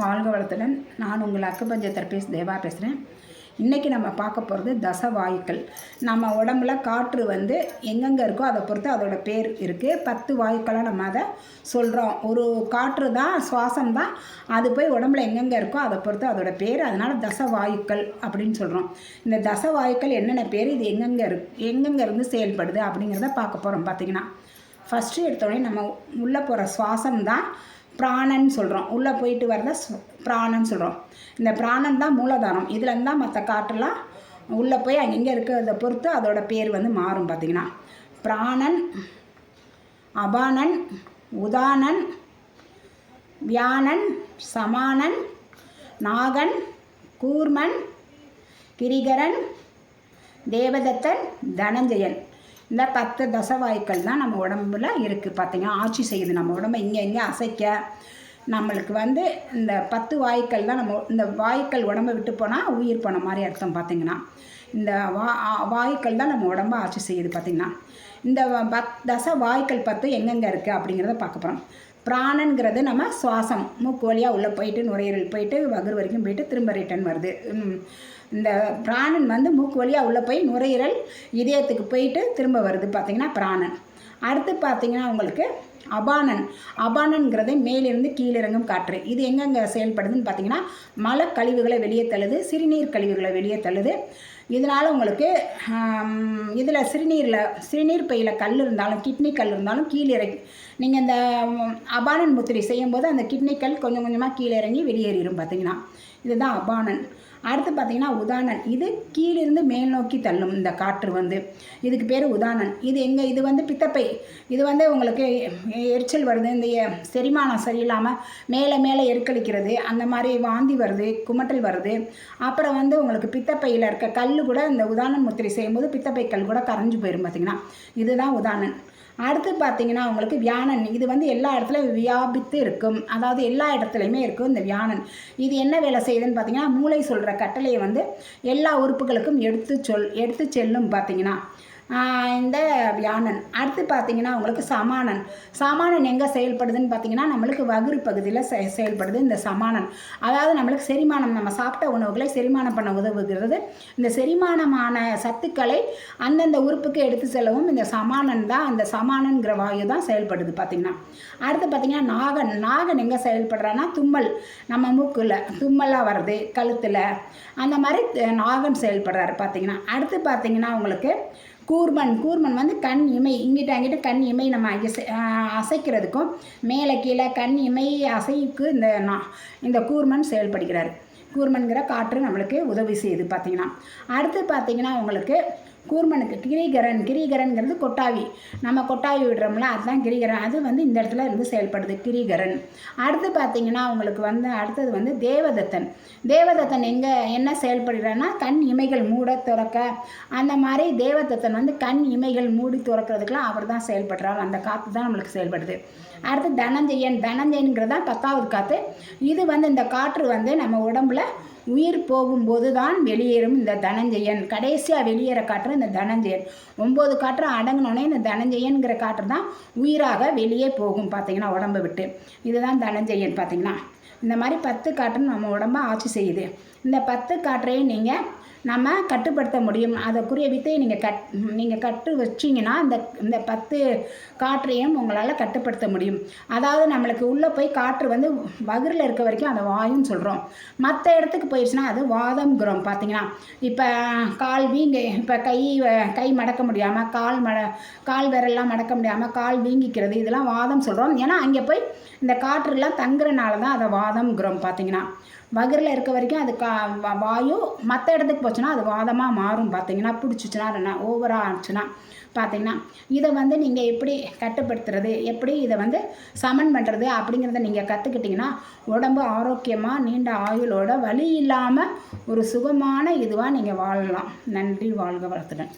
வாழ்க வளத்துடன். நான் உங்கள் அக்குபஞ்ச தெரபிஸ்ட் தேவா பேசுகிறேன் இன்றைக்கி நம்ம பார்க்க போகிறது தசவாயுக்கள். நம்ம உடம்புல காற்று வந்து எங்கெங்கே இருக்கோ அதை பொறுத்து அதோட பேர் இருக்குது பத்து வாயுக்களாக நம்ம அதை சொல்கிறோம் ஒரு காற்று தான் சுவாசம் தான் அது போய் உடம்புல எங்கெங்கே இருக்கோ அதை பொறுத்து அதோட பேர். அதனால் தசவாயுக்கள் அப்படின்னு சொல்கிறோம் இந்த தசவாயுக்கள் என்னென்ன பேர் இது எங்கெங்கே இரு எங்கெங்கே இருந்து செயல்படுது அப்படிங்கிறத பார்க்க போகிறோம் பார்த்தீங்கன்னா ஃபஸ்ட்டு எடுத்தோடனே நம்ம உள்ளே போகிற சுவாசம் தான் பிராணன் சொல்கிறோம் உள்ளே போயிட்டு வரத பிராணன் சொல்கிறோம் இந்த பிராணன் தான் மூலதானம். இதுலேருந்து தான் மற்ற காற்றெல்லாம் உள்ளே போய் அங்கங்கே இருக்கிறத பொறுத்து அதோட பேர் வந்து மாறும் பார்த்தீங்கன்னா பிராணன் அபானன் உதானன் வியானன் சமானன் நாகன் கூர்மன் கிரிகரன் தேவதத்தன் தனஞ்சயன். இந்த பத்து தசவாய்க்கள் தான் நம்ம உடம்புல இருக்குது பார்த்தீங்கன்னா ஆட்சி செய்யுது. நம்ம உடம்பை இங்கே இங்கே அசைக்க நம்மளுக்கு வந்து இந்த பத்து வாயுக்கள் தான் நம்ம இந்த வாயுக்கள் உடம்பை விட்டு போனால் உயிர் போன மாதிரி அர்த்தம் பார்த்திங்கன்னா இந்த வா வாயுக்கள் தான் நம்ம உடம்பை ஆட்சி செய்யுது பார்த்திங்கன்னா இந்த பத் தச வாயுக்கள் பத்து எங்கெங்கே இருக்குது அப்படிங்கிறத பார்க்க போகிறோம் பிராணங்கிறது நம்ம சுவாசம். மூக்கு வழியாக உள்ளே போயிட்டு நுரையீரல் போயிட்டு வகுர் வரைக்கும் போயிட்டு திரும்ப ரிட்டர்ன் வருது. இந்த பிராணன் வந்து மூக்கு வழியாக உள்ளே போய் நுரையீரல் இதயத்துக்கு போயிட்டு திரும்ப வருது பார்த்திங்கன்னா பிராணன். அடுத்து பார்த்திங்கன்னா உங்களுக்கு அபானன். அபானன்கிறது மேலிருந்து கீழிறங்கும் காற்று. இது எங்கெங்கே செயல்படுதுன்னு பார்த்தீங்கன்னா மலை கழிவுகளை வெளியே தள்ளுது சிறுநீர் கழிவுகளை வெளியே தள்ளுது. இதனால் உங்களுக்கு இதில் சிறுநீரில் சிறுநீர் பையில் கல் இருந்தாலும் கிட்னி கல் இருந்தாலும் கீழே நீங்கள் இந்த அபானன் முத்திரை செய்யும்போது அந்த கிட்னி கல் கொஞ்சம் கொஞ்சமாக கீழே இறங்கி வெளியேறிடும் பார்த்தீங்கன்னா இதுதான் அபானன். அடுத்து பார்த்தீங்கன்னா உதானன். இது கீழிருந்து மேல் நோக்கி தள்ளும் இந்த காற்று வந்து. இதுக்கு பேர் உதானன். இது எங்கே இது வந்து பித்தப்பை. இது வந்து உங்களுக்கு எரிச்சல் வருது இந்த செரிமானம் சரியில்லாமல் மேலே மேலே எருக்களிக்கிறது அந்த மாதிரி வாந்தி வருது குமட்டல் வருது. அப்புறம் வந்து உங்களுக்கு பித்தப்பையில் இருக்க கல் கூட இந்த உதானன் முத்திரை செய்யும்போது பித்தப்பை கல் கூட கரைஞ்சு போயிடும் பார்த்தீங்கன்னா இதுதான் உதானன். அடுத்து பார்த்தீங்கன்னா அவங்களுக்கு வியானன். இது வந்து எல்லா இடத்துலையும் வியாபித்து இருக்கும். அதாவது எல்லா இடத்துலையுமே இருக்கும் இந்த வியானன். இது என்ன வேலை செய்யுதுன்னு பார்த்தீங்கன்னா மூளை சொல்கிற கட்டளையை வந்து எல்லா உறுப்புகளுக்கும் எடுத்து சொல் எடுத்து செல்லும் பார்த்தீங்கன்னா. இந்த வியானன். அடுத்து பார்த்தீங்கன்னா உங்களுக்கு சமானன். சமானன் எங்கே செயல்படுதுன்னு பார்த்தீங்கன்னா நம்மளுக்கு வகுறு பகுதியில் செ செயல்படுது இந்த சமானன். அதாவது நம்மளுக்கு செரிமானம் நம்ம சாப்பிட்ட உணவுகளை செரிமானம் பண்ண உதவுகிறது. இந்த செரிமானமான சத்துக்களை அந்தந்த உறுப்புக்கு எடுத்து செல்லவும் இந்த சமானன் தான் அந்த சமானங்கிற வாயு தான் செயல்படுது பார்த்திங்கன்னா. அடுத்து பார்த்திங்கன்னா நாகன். நாகன் எங்கே செயல்படுறான்னா தும்மல். நம்ம மூக்கில் தும்மலாக வருது கழுத்தில். அந்த மாதிரி நாகன் செயல்படுறாரு பார்த்திங்கன்னா. அடுத்து பார்த்திங்கன்னா உங்களுக்கு கூர்மன் கூர்மன் வந்து கண் இமை இங்கிட்ட அங்கிட்ட கண் இமை நம்ம அசை அசைக்கிறதுக்கும் மேலே கீழே கண் இமை அசைக்கு இந்த நான் இந்த கூர்மன் செயல்படுகிறார். கூர்மன்கிற காற்று நம்மளுக்கு உதவி செய்யுது பார்த்தீங்கன்னா அடுத்து பார்த்தீங்கன்னா உங்களுக்கு கூர்மனுக்கு கிரிகரன் கிரிகரன்கிறது கொட்டாவி. நம்ம கொட்டாவி விடுறோம்ல அதுதான் கிரிகரன். அது வந்து இந்த இடத்துல இருந்து செயல்படுது கிரிகரன். அடுத்து பார்த்தீங்கன்னா உங்களுக்கு வந்து அடுத்தது வந்து தேவதத்தன். தேவதத்தன் எங்கே என்ன செயல்படுகிறான்னா கண் இமைகள் மூட திறக்க. அந்த மாதிரி தேவதத்தன் வந்து கண் இமைகள் மூடி திறக்கிறதுக்கெலாம் அவர் தான் செயல்படுறார். அந்த காற்று தான் நம்மளுக்கு செயல்படுது. அடுத்து தனஞ்சயன். தனஞ்சயன்கிறது தான் பத்தாவது காற்று இது வந்து இந்த காற்று வந்து நம்ம உடம்புல உயிர் போகும்போது தான் வெளியேறும் இந்த தனஞ்சயன். கடைசியாக வெளியேற காற்று இந்த தனஞ்சயன். ஒம்பது காற்று அடங்கினோடனே இந்த தனஞ்சயன்கிற காற்று தான் உயிராக வெளியே போகும் பார்த்தீங்கன்னா உடம்பை விட்டு. இதுதான் தனஞ்சயன் பார்த்தீங்கன்னா. இந்த மாதிரி பத்து காற்றுன்னு நம்ம உடம்பை ஆட்சி செய்யுது. இந்த பத்து காற்றையும் நீங்கள் நம்ம கட்டுப்படுத்த முடியும். அதற்குரிய வித்தையை நீங்கள் கட் நீங்கள் கட்டு வச்சிங்கன்னா இந்த இந்த பத்து காற்றையும் உங்களால் கட்டுப்படுத்த முடியும். அதாவது நம்மளுக்கு உள்ளே போய் காற்று வந்து வகுரில் இருக்க வரைக்கும் அந்த வாயுன்னு சொல்கிறோம் மற்ற இடத்துக்கு போயிடுச்சுன்னா அது வாதம்ங்கிறோம் பார்த்தீங்கன்னா இப்போ கால் வீங்க இப்போ கை கை மடக்க முடியாமல் கால் மட கால் விரல்லாம் மடக்க முடியாமல் கால் வீங்கிக்கிறது இதெல்லாம் வாதம் சொல்கிறோம் ஏன்னா அங்கே போய் இந்த காற்றுலாம் தங்குறனால தான் அதை வாதம்ங்கிறோம் பார்த்தீங்கன்னா வகரில் இருக்க வரைக்கும் அது கா வா- வாயு மற்ற இடத்துக்கு போச்சுன்னா அது வாதமாக மாறும் பார்த்தீங்கன்னா பிடிச்சிச்சுன்னா ஓவராக ஆச்சுன்னா பார்த்தீங்கன்னா இதை வந்து நீங்கள் எப்படி கட்டுப்படுத்துறது எப்படி இதை வந்து சமன் பண்ணுறது அப்படிங்கிறத நீங்கள் கற்றுக்கிட்டிங்கன்னா உடம்பு ஆரோக்கியமாக நீண்ட ஆயுளோட வலி இல்லாமல் ஒரு சுகமான இதுவாக நீங்கள் வாழலாம். நன்றி வாழ்க வளர்த்துடன்